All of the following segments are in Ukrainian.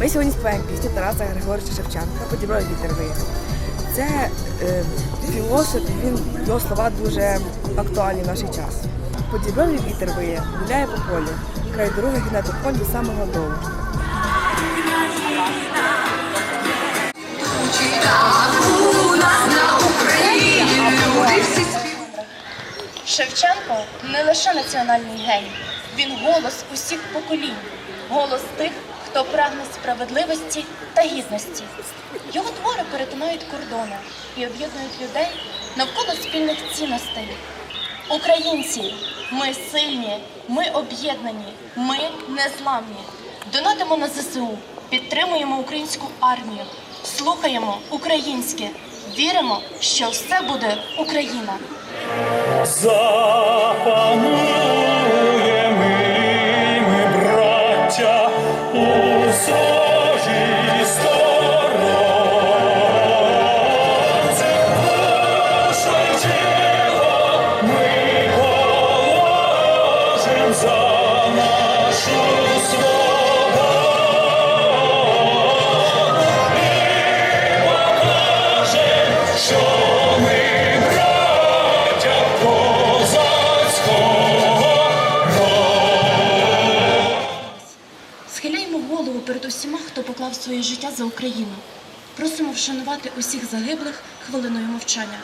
Ми сьогодні співаємо пісню Тараса Григоровича Шевченка «Подібрали вітер виє». Це е, філософ, він його слова дуже актуальні в наш час. Подібрали вітер виє, гуляє по полю, край дороги гне до полю до самого долу. Шевченко не лише національний геній, він голос усіх поколінь, голос тих, хто прагне справедливості та гідності. Його твори перетинають кордони і об'єднують людей навколо спільних цінностей. Українці, ми сильні, ми об'єднані, ми незламні. Донатимо на ЗСУ, підтримуємо українську армію, слухаємо українське, віримо, що все буде Україна. Запануємо Yeah. Своє життя за Україну. Просимо вшанувати усіх загиблих хвилиною мовчання.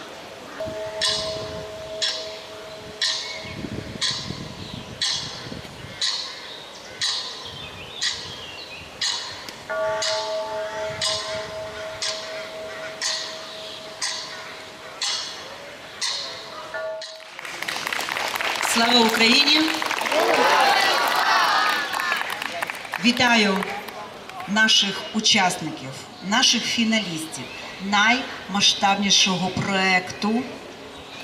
Слава Україні! Вітаю наших учасників, наших фіналістів наймасштабнішого проекту,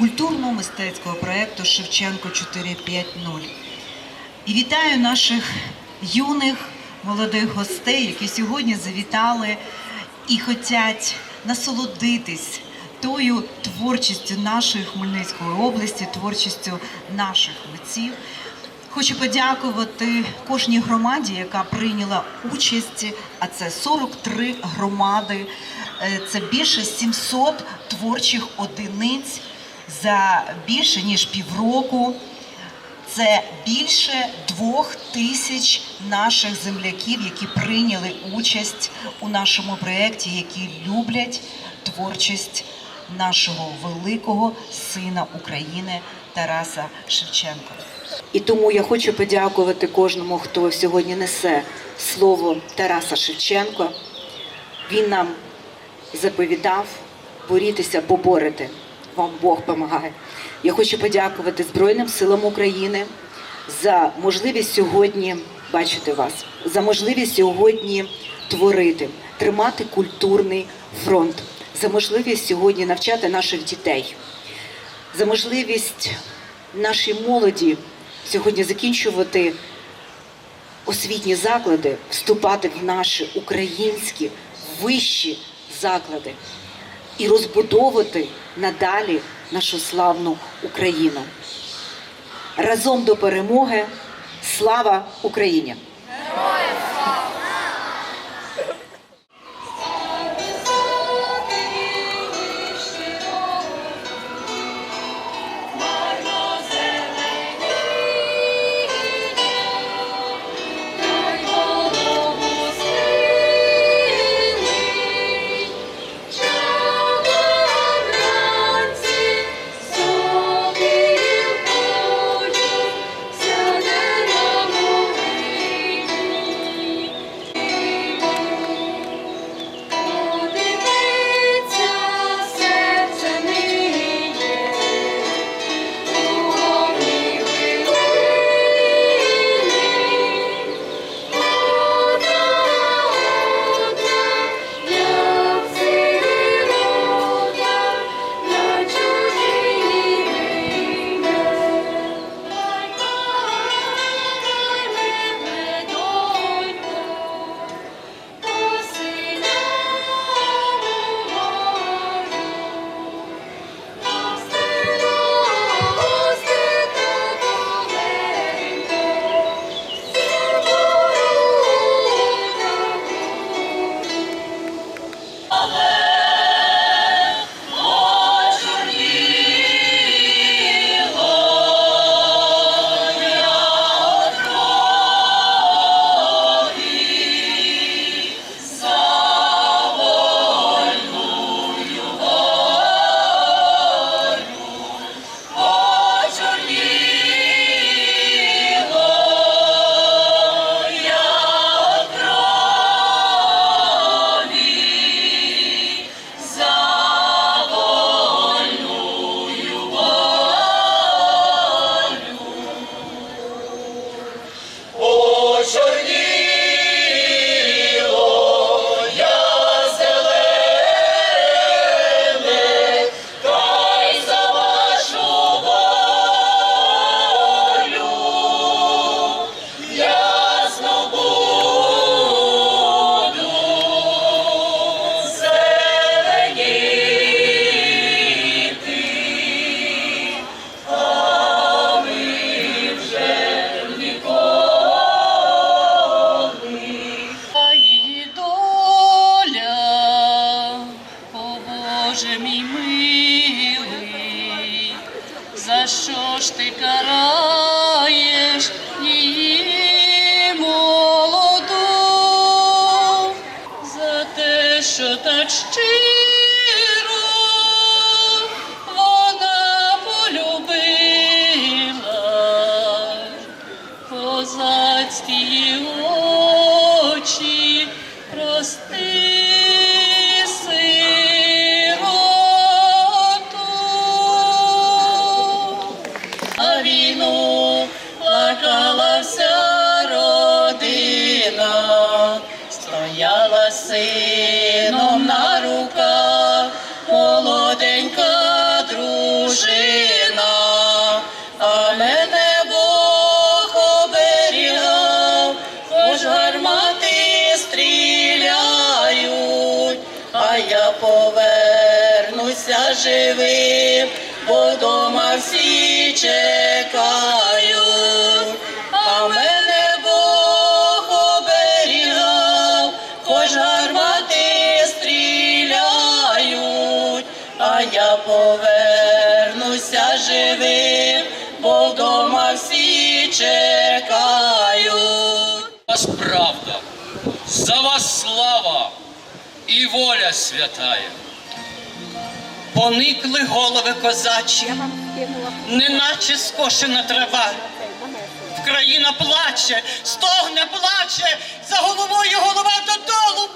культурно-мистецького проекту Шевченко 450. І вітаю наших юних молодих гостей, які сьогодні завітали і хочуть насолодитись тою творчістю нашої Хмельницької області, творчістю наших митців. Хочу подякувати кожній громаді, яка прийняла участь, а це 43 громади, Е, це більше 700 творчих одиниць за більше ніж півроку. Це більше двох тисяч наших земляків, які прийняли участь у нашому проєкті, які люблять творчість нашого великого сина України Тараса Шевченка. І тому я хочу подякувати кожному, хто сьогодні несе слово Тараса Шевченка. Він нам заповідав борітися, поборити. Вам Бог допомагає. Я хочу подякувати Збройним силам України за можливість сьогодні бачити вас, за можливість сьогодні творити, тримати культурний фронт, за можливість сьогодні навчати наших дітей, за можливість нашій молоді сьогодні закінчувати освітні заклади, вступати в наші українські вищі заклади і розбудовувати надалі нашу славну Україну. Разом до перемоги. Слава Україні! স্বর্গীয় Боже мій милий, за що ж ти кажеш? вас правда, за вас слава і воля святая. Поникли голови козачі, неначе скошена трава. Країна плаче, стогне, плаче, за головою голова додолу.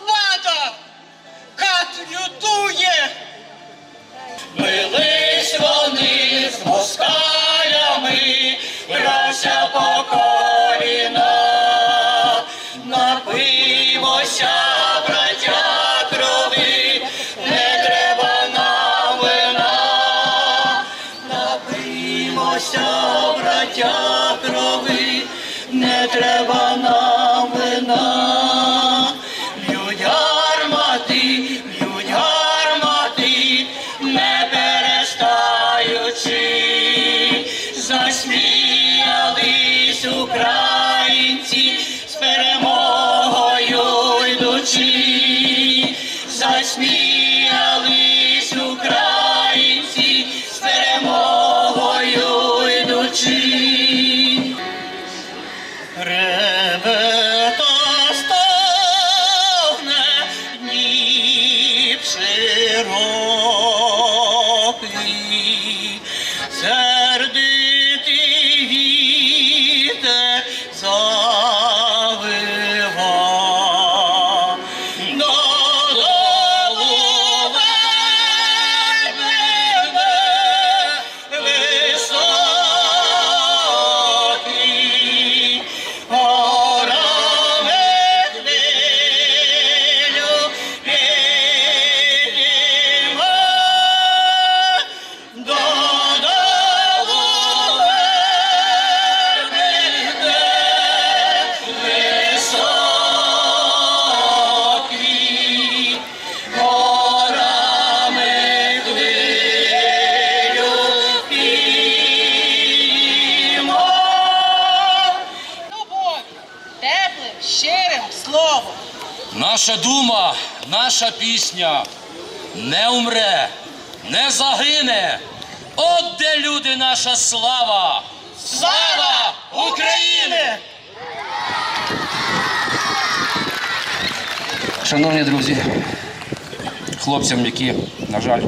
Наша дума, наша пісня не умре, не загине. От де люди, наша слава! Слава України! Шановні друзі, хлопцям, які, на жаль,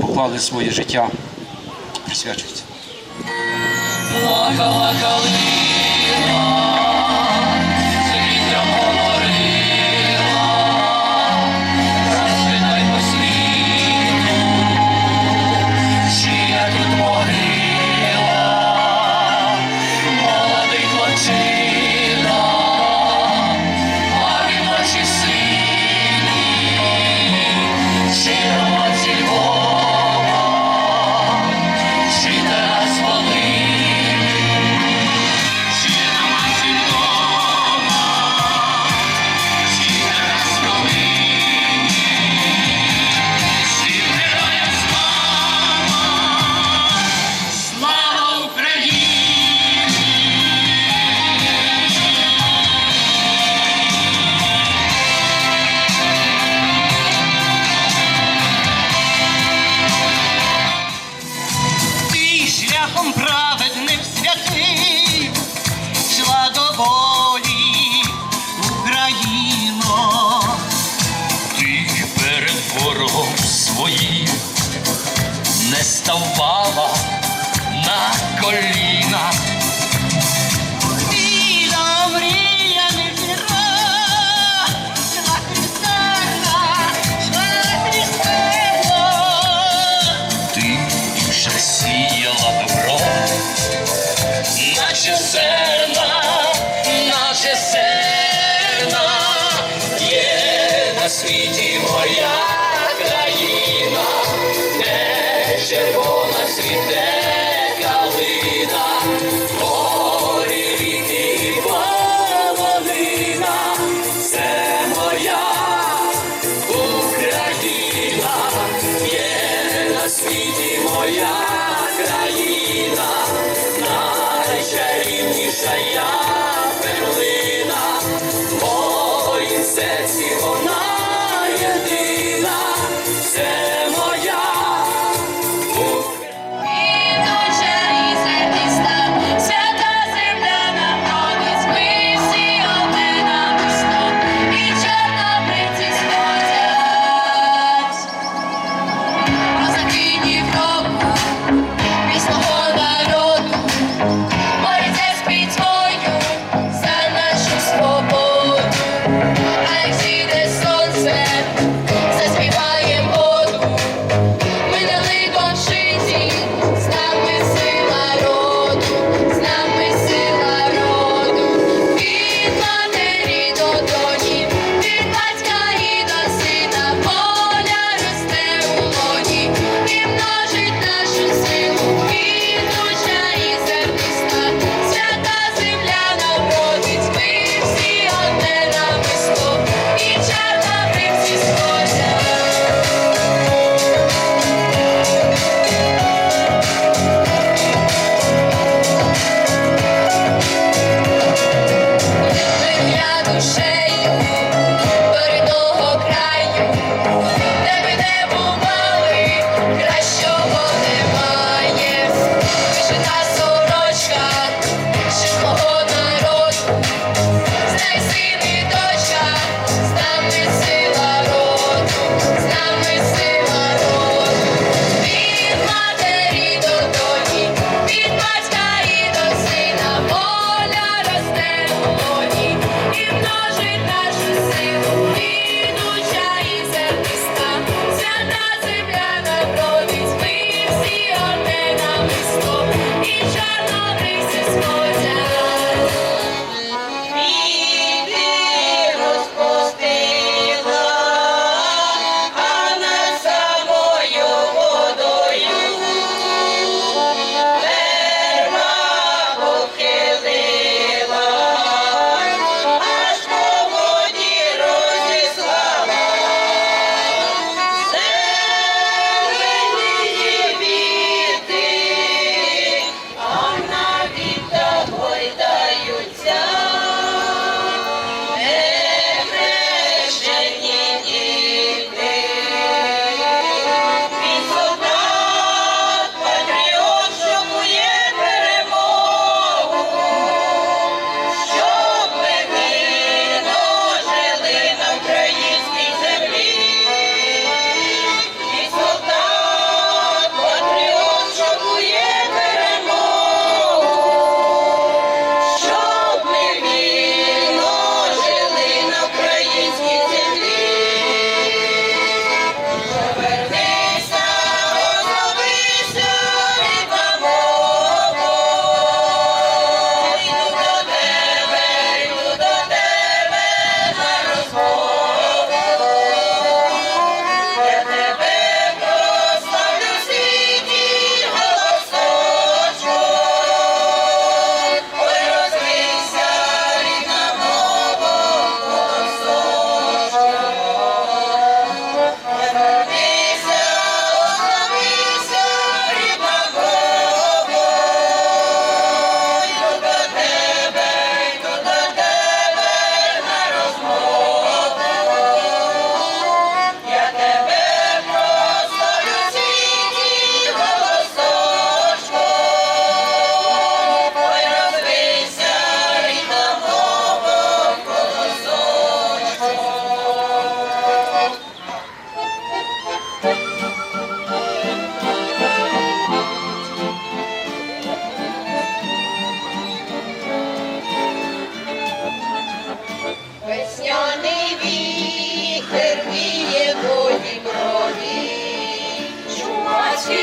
поклали своє життя, присвячується. Плакала калина, 所以。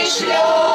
świat.